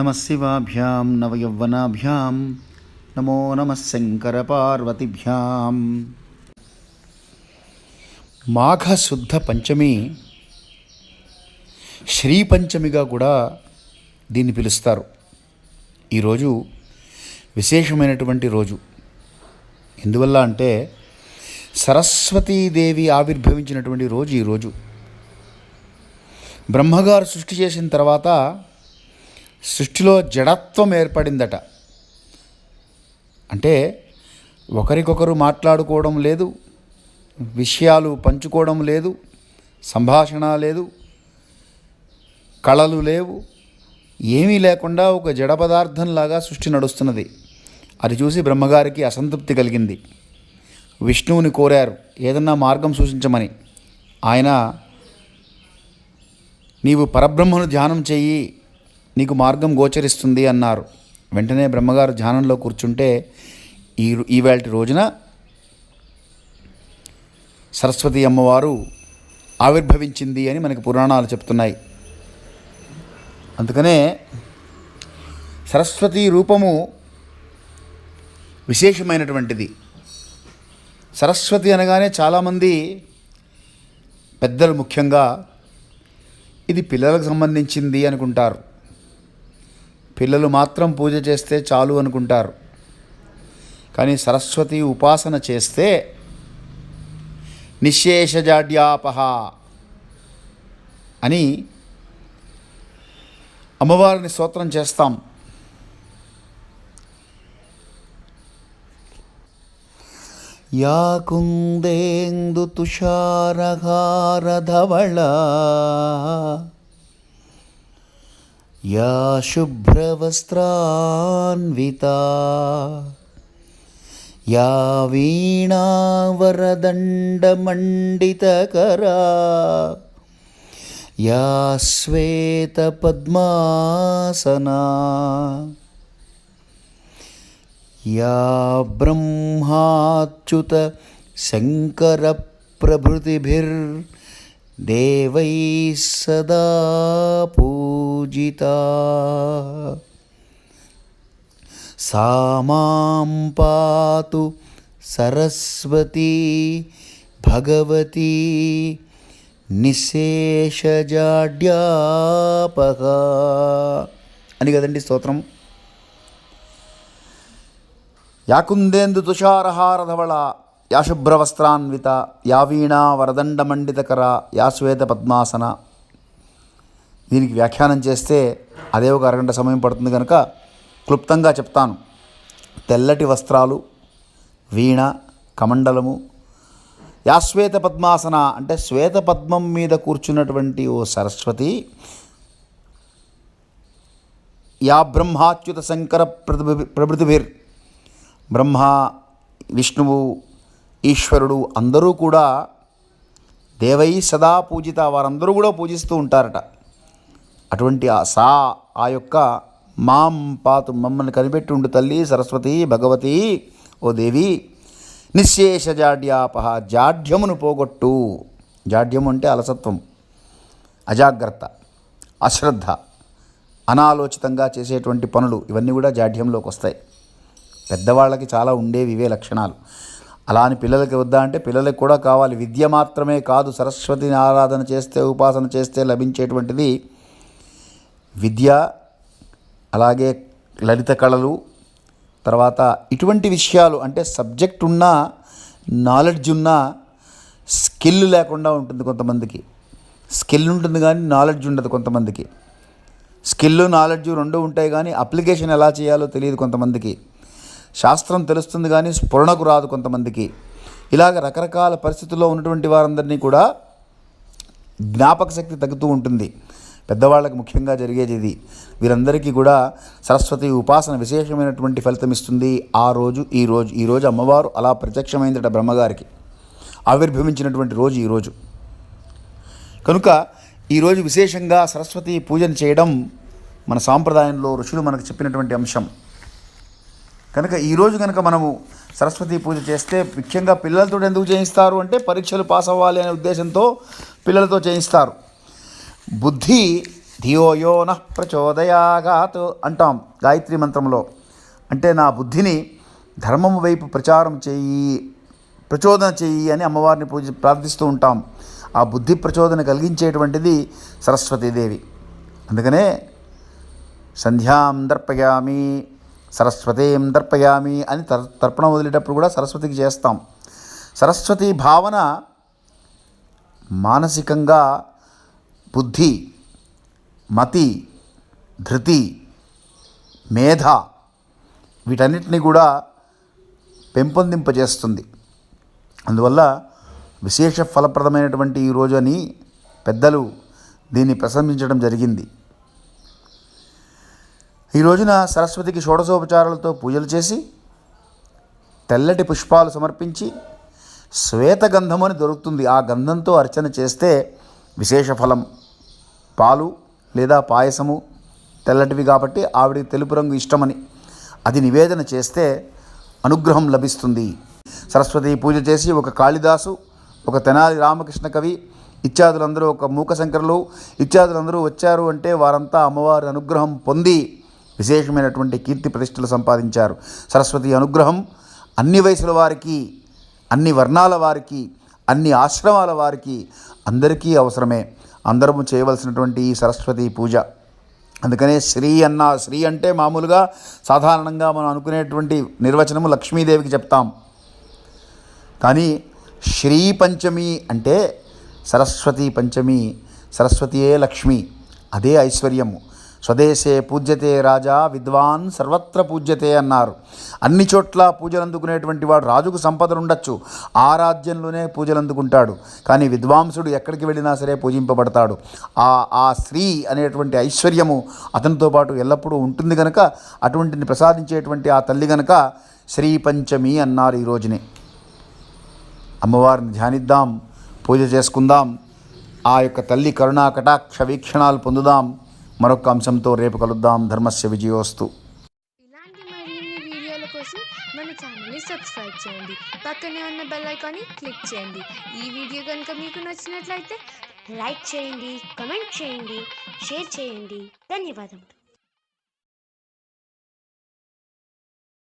నమ శివాభ్యాం నవయౌవనాభ్యాం నమో నమ శంకరపార్వతిభ్యాం మాఘ శుద్ధ పంచమి శ్రీపంచమిగా కూడా దీన్ని పిలుస్తారు. ఈరోజు విశేషమైనటువంటి రోజు. ఎందువల్ల అంటే సరస్వతీదేవి ఆవిర్భవించినటువంటి రోజు ఈరోజు బ్రహ్మగారు సృష్టి చేసిన తర్వాత సృష్టిలో జడత్వం ఏర్పడిందట. అంటే ఒకరికొకరు మాట్లాడుకోవడం లేదు విషయాలు పంచుకోవడం లేదు సంభాషణ లేదు కళలు లేవు ఏమీ లేకుండా ఒక జడ పదార్థంలాగా సృష్టి నడుస్తున్నది. అది చూసి బ్రహ్మగారికి అసంతృప్తి కలిగింది. విష్ణువుని కోరారు ఏదన్నా మార్గం సూచించమని. ఆయన నీవు పరబ్రహ్మను ధ్యానం చెయ్యి నీకు మార్గం గోచరిస్తుంది అన్నారు. వెంటనే బ్రహ్మగారు ధ్యానంలో కూర్చుంటే ఈ ఈవేళ రోజున సరస్వతి అమ్మవారు ఆవిర్భవించింది అని మనకి పురాణాలు చెప్తున్నాయి. అందుకనే సరస్వతి రూపము విశేషమైనటువంటిది. సరస్వతి అనగానే చాలామంది పెద్దలు ముఖ్యంగా ఇది పిల్లలకు సంబంధించింది అనుకుంటారు. పిల్లలు మాత్రం పూజ చేస్తే చాలు అనుకుంటారు. కానీ సరస్వతి ఉపాసన చేస్తే నిశేషజాడ్యాపహ అని అమ్మవారిని స్తోత్రం చేస్తాం. యా కుందేందు తుషారహారధవళా या शुभ्रवस्त्रान्विता या वीणावरदण्डमण्डितकरा या श्वेतपद्मासना या ब्रह्माच्युतशङ्करप्रभृतिभिर्देवैः सदा पू పూజిత. సా మాం పాతు సరస్వతీ భగవతి నిశేషజాడ్యాపక అని కదండి స్తోత్రం. యాకుందేందు తుషారహారధవళ యాశుభ్రవస్త్రాన్విత యావీణా వరదండమండితకర యాశ్వేత పద్మాసన. దీనికి వ్యాఖ్యానం చేస్తే అదే ఒక అరగంట సమయం పడుతుంది కనుక క్లుప్తంగా చెప్తాను. తెల్లటి వస్త్రాలు వీణ కమండలము యా శ్వేత పద్మాసన అంటే శ్వేత పద్మం మీద కూర్చున్నటువంటి ఓ సరస్వతి యా బ్రహ్మాచ్యుత శంకర ప్రభృతిభిర్ బ్రహ్మ విష్ణువు ఈశ్వరుడు అందరూ కూడా దేవై సదా పూజిత వారందరూ కూడా పూజిస్తూ ఉంటారట. అటువంటి ఆ సా ఆ యొక్క మాం పాతు మమ్మల్ని కనిపెట్టి ఉండు తల్లి సరస్వతి భగవతి ఓ దేవి. నిశ్శేష జాడ్యాపహ జాడ్యమును పోగొట్టు. జాడ్యము అంటే అలసత్వం అజాగ్రత్త అశ్రద్ధ అనాలోచితంగా చేసేటువంటి పనులు ఇవన్నీ కూడా జాడ్యంలోకి వస్తాయి. పెద్దవాళ్ళకి చాలా ఉండేవి ఇవే లక్షణాలు. అలా అని పిల్లలకి వద్దా అంటే పిల్లలకి కూడా కావాలి. విద్య మాత్రమే కాదు సరస్వతిని ఆరాధన చేస్తే ఉపాసన చేస్తే లభించేటువంటిది విద్య అలాగే లలిత కళలు తర్వాత ఇటువంటి విషయాలు అంటే సబ్జెక్ట్ ఉన్నా నాలెడ్జ్ ఉన్నా స్కిల్ లేకుండా ఉంటుంది కొంతమందికి. స్కిల్ ఉంటుంది కానీ నాలెడ్జ్ ఉండదు కొంతమందికి. స్కిల్ నాలెడ్జ్ రెండు ఉంటాయి కానీ అప్లికేషన్ ఎలా చేయాలో తెలియదు కొంతమందికి. శాస్త్రం తెలుస్తుంది కానీ స్ఫురణకు రాదు కొంతమందికి. ఇలాగ రకరకాల పరిస్థితుల్లో ఉన్నటువంటి వారందరినీ కూడా జ్ఞాపక శక్తి తగ్గుతూ ఉంటుంది. పెద్దవాళ్ళకి ముఖ్యంగా జరిగేది ఇది. వీరందరికీ కూడా సరస్వతి ఉపాసన విశేషమైనటువంటి ఫలితం ఇస్తుంది ఆ రోజు ఈ రోజు ఈ రోజు అమ్మవారు అలా ప్రత్యక్షమైందట బ్రహ్మగారికి. ఆవిర్భవించినటువంటి రోజు ఈరోజు కనుక ఈరోజు విశేషంగా సరస్వతి పూజను చేయడం మన సాంప్రదాయంలో ఋషులు మనకు చెప్పినటువంటి అంశం. కనుక ఈరోజు కనుక మనము సరస్వతి పూజ చేస్తే ముఖ్యంగా పిల్లలతో ఎందుకు చేయిస్తారు అంటే పరీక్షలు పాస్ అవ్వాలి అనే ఉద్దేశంతో పిల్లలతో చేయిస్తారు. బుద్ధి ధియోయో నః ప్రచోదయాగాత్ అంటాం గాయత్రి మంత్రంలో. అంటే నా బుద్ధిని ధర్మము వైపు ప్రచారం చెయ్యి ప్రచోదన చెయ్యి అని అమ్మవారిని పూజ ప్రార్థిస్తూ ఉంటాం. ఆ బుద్ధి ప్రచోదన కలిగించేటువంటిది సరస్వతీదేవి. అందుకనే సంధ్యాం దర్పయామి సరస్వతీం దర్పయామి అని తర్ తర్పణం వదిలేటప్పుడు కూడా సరస్వతికి చేస్తాం. సరస్వతి భావన మానసికంగా బుద్ధి మతి ధృతి మేధ వీటన్నిటిని కూడా పెంపొందింపజేస్తుంది. అందువల్ల విశేష ఫలప్రదమైనటువంటి ఈ రోజు అని పెద్దలు దీన్ని ప్రశంసించడం జరిగింది. ఈ రోజున సరస్వతికి షోడశోపచారాలతో పూజలు చేసి తెల్లటి పుష్పాలు సమర్పించి శ్వేత గంధం అని దొరుకుతుంది. ఆ గంధంతో అర్చన చేస్తే విశేష ఫలం. పాలు లేదా పాయసము తెల్లటివి కాబట్టి ఆవిడికి తెలుపు రంగు ఇష్టమని అది నివేదన చేస్తే అనుగ్రహం లభిస్తుంది. సరస్వతి పూజ చేసి ఒక కాళిదాసు ఒక తెనాలి రామకృష్ణ కవి ఇత్యాదులందరూ ఒక మూకశంకరులు ఇత్యాదులందరూ వచ్చారు అంటే వారంతా అమ్మవారి అనుగ్రహం పొంది విశేషమైనటువంటి కీర్తి ప్రతిష్టలు సంపాదించారు. సరస్వతి అనుగ్రహం అన్ని వయసుల వారికి అన్ని వర్ణాల వారికి అన్ని ఆశ్రమాల వారికి అందరికీ అవసరమే. అందరము చేయవలసినటువంటి ఈ సరస్వతి పూజ. అందుకనే శ్రీ అన్న శ్రీ అంటే మామూలుగా సాధారణంగా మనం అనుకునేటువంటి నిర్వచనము లక్ష్మీదేవికి చెప్తాం. కానీ శ్రీ పంచమి అంటే సరస్వతి పంచమి సరస్వతియే లక్ష్మి అదే ఐశ్వర్యము. స్వదేశే పూజ్యతే రాజా విద్వాన్ సర్వత్ర పూజ్యతే అన్నారు. అన్ని చోట్ల పూజలు అందుకునేటువంటి వాడు రాజుకు సంపదలు ఉండొచ్చు ఆ రాజ్యంలోనే పూజలు అందుకుంటాడు కానీ విద్వాంసుడు ఎక్కడికి వెళ్ళినా సరే పూజింపబడతాడు. ఆ ఆ స్త్రీ అనేటువంటి ఐశ్వర్యము అతనితో పాటు ఎల్లప్పుడూ ఉంటుంది కనుక అటువంటిని ప్రసాదించేటువంటి ఆ తల్లి గనక శ్రీ పంచమి అన్నారు ఈ రోజునే. అమ్మవారిని ధ్యానిద్దాం పూజ చేసుకుందాం ఆ యొక్క తల్లి కరుణా కటాక్ష వీక్షణాలు పొందుదాం. మరొక అంశంతో రేపు కలుద్దాం. ధర్మస్య విజయోస్తు. ఇలాంటి మరిన్ని వీడియోల కోసం మన ఛానల్ని సబ్స్క్రైబ్ చేయండి. పక్కనే ఉన్న బెల్ ఐకాన్ని క్లిక్ చేయండి. ఈ వీడియో కనుక మీకు నచ్చినట్లయితే లైక్ చేయండి కమెంట్ చేయండి షేర్ చేయండి. ధన్యవాదములు.